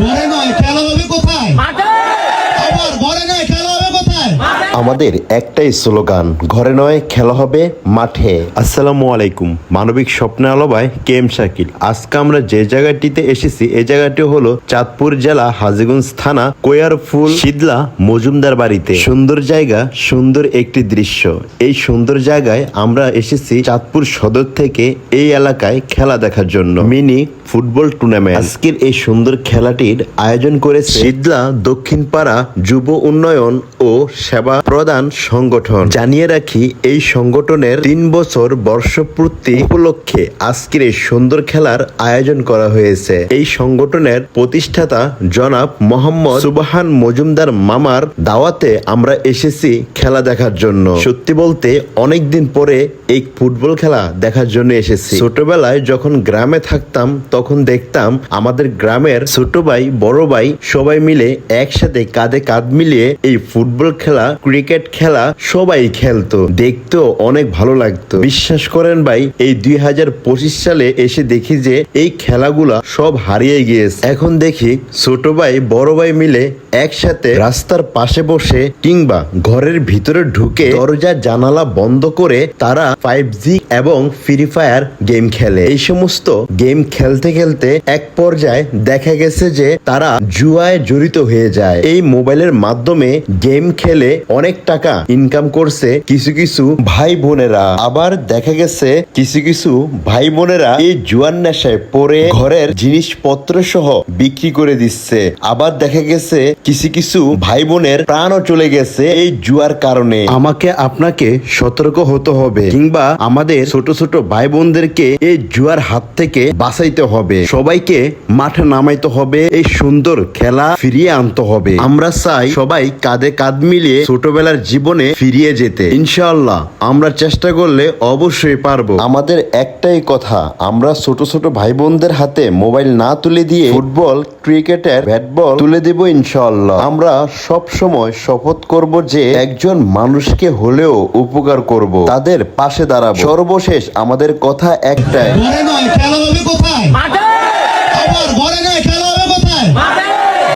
ঘরে নয় খেলা আমাদের একটাই স্লোগান ঘরে নয় খেলা হবে মাঠে। আসসালামু আলাইকুম মানবিক স্বপ্নে আলোবায় এম শাকিল। আজকে আমরা যে জায়গাটিতে এসেছি এই জায়গাটি হলো চাঁদপুর জেলা হাজিগঞ্জ থানা কোয়ারফুল শীতলা মজুমদার বাড়িতে। সুন্দর জায়গা সুন্দর একটি দৃশ্য। এই সুন্দর জায়গায় আমরা এসেছি চাঁদপুর সদর থেকে এই এলাকায় খেলা দেখার জন্য। Mini football tournament. আজকের এই সুন্দর খেলাটির আয়োজন করেছে শীতলা দক্ষিণ পাড়া যুব উন্নয়ন ও সেবা প্রদান সংগঠন। জানিয়ে রাখি, এই সংগঠনের তিন বছর বর্ষপূর্তি উপলক্ষে আজকের এই সুন্দর খেলার আয়োজন করা হয়েছে। এই সংগঠনের প্রতিষ্ঠাতা জনাব মোহাম্মদ সুবাহান মজুমদার মামার দাওয়াতে আমরা এসেছি খেলা দেখার জন্য। সত্যি বলতে অনেক দিন পরে এই ফুটবল খেলা দেখার জন্য এসেছি। ছোটবেলায় যখন গ্রামে থাকতাম, তখন দেখতাম আমাদের গ্রামের ছোট ভাই, বড় ভাই সবাই মিলে একসাথে কাঁধে কাঁধ মিলিয়ে এই ফুটবল খেলা ক্রিকেট খেলা সবাই খেলতো, দেখতেও অনেক ভালো লাগতো। বিশ্বাস করেন ভাই, এই দুই হাজার পঁচিশ সালে এসে দেখি যে এই খেলাগুলা সব হারিয়ে গিয়েছে। এখন দেখি ছোট ভাই, বড় ভাই মিলে একসাথে রাস্তার পাশে বসে কিংবা ঘরের ভিতরে ঢুকে দরজা, জানালা বন্ধ করে তারা ফাইভ জি এবং ফ্রি ফায়ার গেম খেলে। এই সমস্ত গেম খেলতে খেলতে এক পর্যায়ে দেখা গেছে যে তারা জুয়ায় জড়িত হয়ে যায়। এই মোবাইলের মাধ্যমে গেম খেলে অনেক টাকা ইনকাম করছে কিছু কিছু ভাই বোনেরা। আবার দেখা গেছে কিছু কিছু ভাই বোনেরা এই জুয়ার নেশায় পড়ে ঘরের জিনিসপত্র সহ বিক্রি করে দিচ্ছে। আবার দেখা গেছে কিছু কিছু ভাই বোনের প্রাণও চলে গেছে এই জুয়ার কারণে। আমাকে আপনাকে সতর্ক হতে হবে কিংবা আমাদের ছোট ছোট ভাই বোনদেরকে এই জুয়ার হাত থেকে বাঁচাইতে হবে। সবাইকে মাঠে নামাইতে হবে, এই সুন্দর খেলা ফিরিয়ে আনতে হবে। আমরা চাই সবাই কাঁধে কাঁধ মিলিয়ে ছোটবেলার জীবনে ফিরিয়ে যেতে। ইনশাআল্লাহ আমরা চেষ্টা করলে অবশ্যই পারব। আমাদের একটাই কথা আমরা ছোট ছোট ভাই বোনদের হাতে মোবাইল না তুলে দিয়ে ফুটবল ক্রিকেটের ব্যাট বল তুলে দেব ইনশাআল্লাহ। আমরা সব সময় শপথ করব যে একজন মানুষকে হলেও উপকার করব। তাদের পাশে দাঁড়াবো। সর্বশেষ আমাদের কথা একটাই।